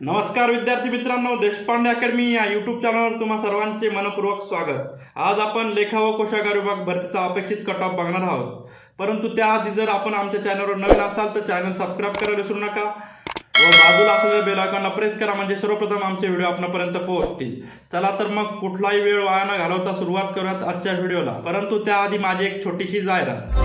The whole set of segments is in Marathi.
नमस्कार विद्यार्थी मित्रांनो देशपांडे अकॅडमी या यूट्यूब चॅनलवर तुम्हा सर्वांचे मनपूर्वक स्वागत. आज आपण लेखा व कोशागार विभाग भरतीचा अपेक्षित कट ऑफ बघणार आहोत. परंतु त्याआधी जर आपण आमच्या चॅनलवर नवीन असाल तर चॅनल सबस्क्राईब करायला विसरू नका व बाजूला असलेल्या बेलायकॉनला प्रेस करा म्हणजे सर्वप्रथम आमचे व्हिडिओ आपणापर्यंत पोहोचतील. चला तर मग कुठलाही वेळ वाया न घालवता सुरुवात करूयात आजच्या व्हिडिओला परंतु त्याआधी माझी एक छोटीशी जाहिरात.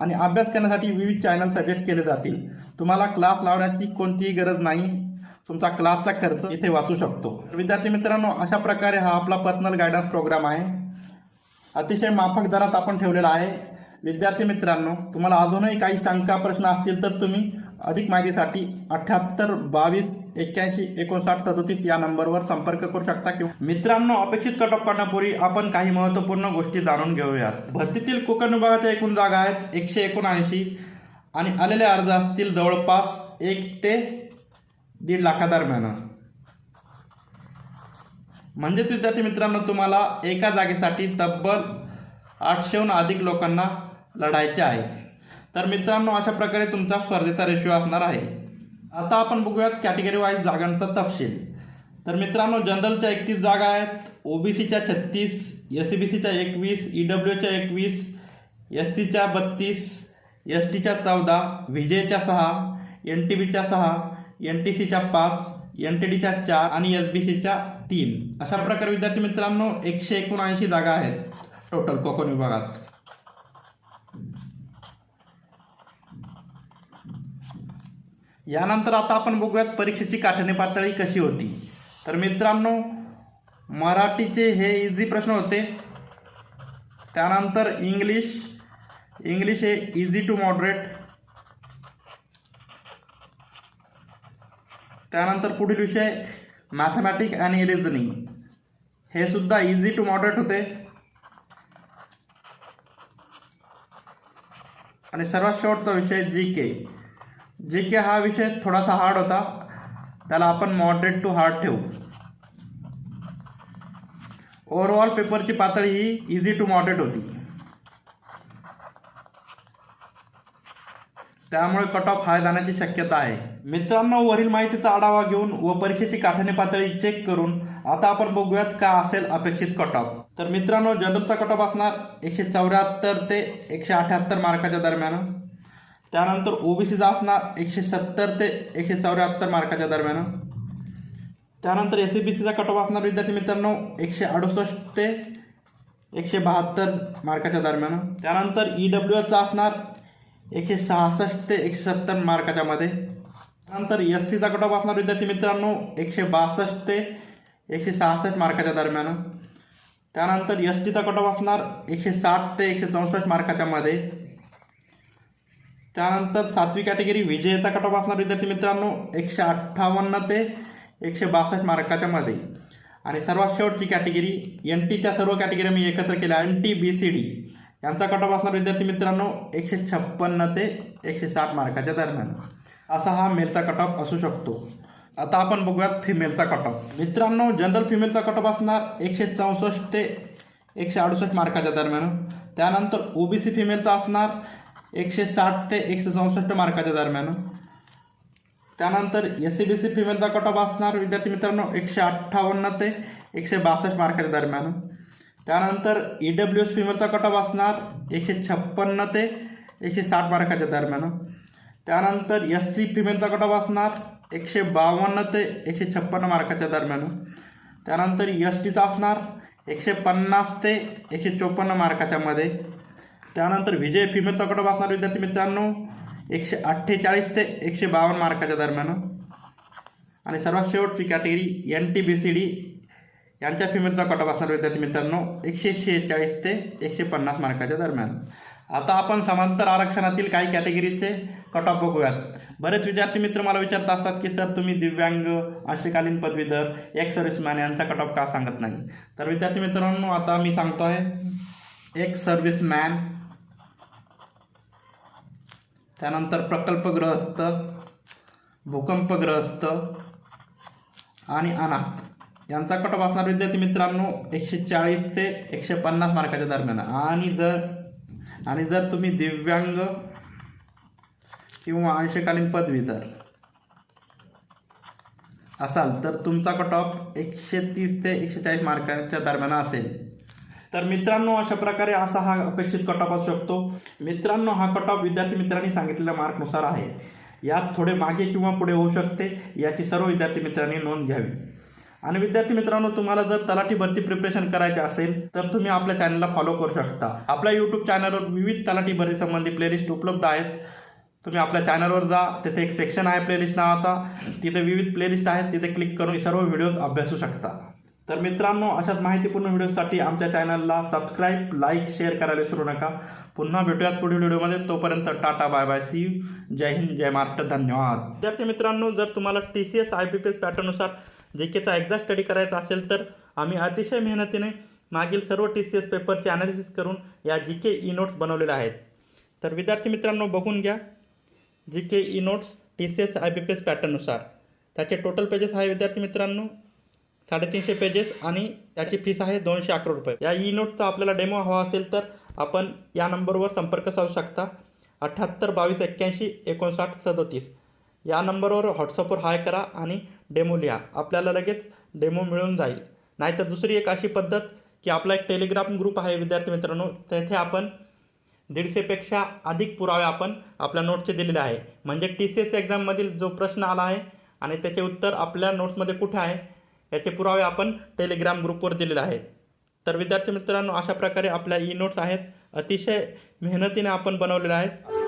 आणि अभ्यास करण्यासाठी विविध चॅनल सजेस्ट केले जातील. तुम्हाला क्लास लावण्याची कोणतीही गरज नाही. तुमचा क्लासचा खर्च इथे वाचू शकतो. विद्यार्थी मित्रांनो अशा प्रकारे हा आपला पर्सनल गायडन्स प्रोग्राम आहे. अतिशय माफक दरात आपण ठेवलेला आहे. विद्यार्थी मित्रांनो तुम्हाला अजूनही काही शंका प्रश्न असतील तर तुम्ही अधिक माहितीसाठी अठ्याहत्तर बावीस एक्क्याऐंशी एकोणसाठ सदोतीस या नंबरवर संपर्क करू शकता किंवा मित्रांनो अपेक्षित कट ऑफ करण्यापूर्वी आपण काही महत्त्वपूर्ण गोष्टी जाणून घेऊयात. भरतीतील कोकण विभागाच्या एकूण जागा आहेत एकशे एकोणऐंशी आणि आलेले अर्ज असतील जवळपास एक ते दीड लाखादरम्यान. म्हणजेच विद्यार्थी मित्रांनो तुम्हाला एका जागेसाठी तब्बल आठशेहून अधिक लोकांना लढायचे आहे. तर मित्रांनो अशा प्रकारे तुमचा स्पर्धेचा रेशो असणार आहे. आता आपण बघूयात कॅटेगरी वाईज जागांचा तपशील. तर मित्रांनो जनरलच्या एकतीस जागा आहेत. ओबीसीच्या छत्तीस एस सी बी सीच्या एकवीस ई डब्ल्यूच्या एकवीस एस सीच्या बत्तीस एस टीच्या चौदा व्हिजेच्या सहा एन टी बीच्या सहा एन टी सीच्या पाच एन टी डीच्या चार आणि एस बी सीच्या तीन. अशा प्रकारे विद्यार्थी मित्रांनो एकशे एकोणऐंशी जागा आहेत टोटल कोकण विभागात. यानंतर आता आपण बघूयात परीक्षेची काठिण्य पातळी कशी होती. तर मित्रांनो मराठीचे हे इझी प्रश्न होते. त्यानंतर इंग्लिश इंग्लिश हे इझी टू मॉडरेट त्यानंतर पुढील विषय मॅथमॅटिक आणि रिझनिंग हे सुद्धा इझी टू मॉडरेट होते. आणि सर्वात शेवटचा विषय जी के जे के हा विषय थोडासा हार्ड होता त्याला आपण मॉडरेट टू हार्ड ठेवू. ओव्हरऑल पेपरची पातळी ही इझी टू मॉडरेट होती. त्यामुळे कट ऑफ हाय जाण्याची शक्यता आहे. मित्रांनो वरील माहितीचा आढावा घेऊन व परीक्षेची काठिण्य पातळी चेक करून आता आपण बघूयात का असेल अपेक्षित कट ऑफ तर मित्रांनो जनरलचा कट ऑफ असणार एकशे चौऱ्याहत्तर ते एकशे अठ्याहत्तर मार्काच्या दरम्यान. त्यानंतर ओबीसीचा असणार एकशे सत्तर ते एकशे चौऱ्याहत्तर मार्काच्या दरम्यान. त्यानंतर एस सी बी सीचा कट ऑफ असणार विद्यार्थी मित्रांनो एकशे अडुसष्ट ते एकशे बहात्तर मार्काच्या दरम्यान. त्यानंतर ई डब्ल्यू एचा असणार एकशे सहासष्ट ते एकशे सत्तर मार्काच्या मध्ये. त्यानंतर एस सीचा कट ऑफ असणार विद्यार्थी मित्रांनो एकशे बासष्ट ते एकशे सहासष्ट मार्काच्या दरम्यान. त्यानंतर एस टीचा कट ऑफ असणार एकशे साठ ते एकशे चौसष्ट मार्काच्या मध्ये. त्यानंतर सातवी कॅटेगरी विजयचा कट ऑफ असणार विद्यार्थी मित्रांनो एकशे अठ्ठावन्न ते एकशे बासष्ट मार्काच्या मध्ये. आणि सर्वात शेवटची कॅटेगरी एन टीच्या सर्व कॅटेगरी मी एकत्र केल्या. N T B C D यांचा कट ऑफ असणार विद्यार्थी मित्रांनो एकशे छप्पन्न ते एकशे साठ मार्काच्या दरम्यान. असा हा मेलचा कट ऑफ असू शकतो. आता आपण बघूयात फिमेलचा कट ऑफ मित्रांनो जनरल फिमेलचा कट ऑफ असणार एकशे चौसष्ट ते एकशे अडुसष्ट मार्काच्या दरम्यान. त्यानंतर ओबीसी फिमेलचा असणार एकशे साठ ते एकशे चौसष्ट मार्काच्या दरम्यान. त्यानंतर एस सी बी सी फिमेलचा कट ऑफ असणार. विद्यार्थी मित्रांनो एकशे अठ्ठावन्न ते एकशे बासष्ट मार्काच्या दरम्यान. त्यानंतर ई डब्ल्यू एस फिमेलचा कट ऑफ असणार. एकशे छप्पन्न ते एकशे साठ मार्काच्या दरम्यान. त्यानंतर एस सी फिमेलचा कट ऑफ असणार. एकशे बावन्न ते एकशे छप्पन्न मार्काच्या दरम्यान. त्यानंतर एस टीचा असणार. एकशे पन्नास ते एकशे चोपन्न मार्काच्यामध्ये त्यानंतर विजय फिमेलचा कट असणार विद्यार्थी मित्रांनो. एकशे अठ्ठेचाळीस ते एकशे बावन्न मार्काच्या दरम्यान. आणि सर्वात शेवटची category N T B C D यांच्या फिमेलचा कट असणार विद्यार्थी मित्रांनो एकशे शेहेचाळीस ते एकशे पन्नास मार्काच्या दरम्यान. आता आपण समांतर आरक्षणातील काही कॅटेगरीचे कट ऑफ बघूयात. बरेच विद्यार्थी मित्र मला विचारत असतात की सर तुम्ही दिव्यांग अंशकालीन पदवीधर एक सर्व्हिसमॅन यांचा कट ऑफ का सांगत नाही? तर विद्यार्थी मित्रांनो आता मी सांगतो आहे एक सर्व्हिसमॅन त्यानंतर प्रकल्पग्रस्त भूकंपग्रस्त आणि अनाथ यांचा कट ऑफ असणार विद्यार्थी मित्रांनो एकशे चाळीस ते एकशे पन्नास मार्काच्या दरम्यान. आणि जर आणि जर तुम्ही दिव्यांग किंवा अंशकालीन पदवीधर असाल तर तुमचा कट ऑफ एकशे तीस ते एकशे चाळीस मार्काच्या दरम्यान असेल. तर मित्रांनो अशा प्रकारे असा हा अपेक्षित कट ऑफ असू शकतो. मित्रांनो हा कट ऑफ विद्यार्थी मित्रांनी सांगितलेल्या मार्कनुसार आहे. यात थोडे मागे किंवा पुढे होऊ शकते. याची सर्व विद्यार्थी मित्रांनी नोंद घ्यावी. आणि विद्यार्थी मित्रांनो तुम्हाला जर तलाठी भरती प्रिपरेशन करायचे असेल तर तुम्ही आपल्या चॅनलला फॉलो करू शकता. आपल्या यूट्यूब चॅनलवर विविध तलाठी भरती संबंधी प्लेलिस्ट उपलब्ध आहेत. तुम्ही आपल्या चॅनलवर जा. तिथे एक सेक्शन आहे प्लेलिस्ट नावाचा. तिथे विविध प्लेलिस्ट आहेत. तिथे क्लिक करून सर्व व्हिडिओज अभ्यासू शकता. तर मित्रांनो अशाच माहितीपूर्ण व्हिडिओसाठी आमच्या चॅनलला सबस्क्राईब लाईक शेअर करायला विसरू नका. पुन्हा भेटूयात पुढील व्हिडिओमध्ये. तोपर्यंत tata bye bye. See you जय हिंद जय महाराष्ट्र. धन्यवाद. विद्यार्थी मित्रांनो जर तुम्हाला T C S I P P S पॅटर्ननुसार जे केचा एक्झाम स्टडी करायचा असेल तर आम्ही अतिशय मेहनतीने मागील सर्व टी सी एस पेपरचे ॲनालिसिस करून या जी के ई नोट्स बनवलेल्या आहेत. तर विद्यार्थी मित्रांनो बघून घ्या. G K E notes T C S I B P S पॅटर्ननुसार त्याचे टोटल पेजेस आहे विद्यार्थी मित्रांनो. साडेतीनशे पेजेस आणि याची फीस आहे दोनशे अकरा रुपये. या ई नोटचा आपल्याला डेमो हवा असेल तर आपण या नंबरवर संपर्क साधू शकता. अठ्ठ्याहत्तर बावीस एक्क्याऐंशी एकोणसाठ सदोतीस. या नंबरवर व्हॉट्सअपवर हाय करा आणि डेमो लिहा. आपल्याला लगेच डेमो मिळून जाईल. नाहीतर दुसरी एक अशी पद्धत की आपला एक टेलिग्राम ग्रुप आहे विद्यार्थी मित्रांनो. तेथे आपण दीडशेपेक्षा अधिक पुरावे आपण आपल्या नोटचे दिलेले आहे. म्हणजे टी सी एस एक्झाममधील जो प्रश्न आला आहे आणि त्याचे उत्तर आपल्या नोट्समध्ये कुठे आहे याचे पुरावे आपण टेलिग्राम ग्रुपवर दिलेले आहेत. तर विद्यार्थी मित्रांनो अशा प्रकारे आपल्या ई नोट्स आहेत. अतिशय मेहनतीने आपण बनवलेल्या आहेत.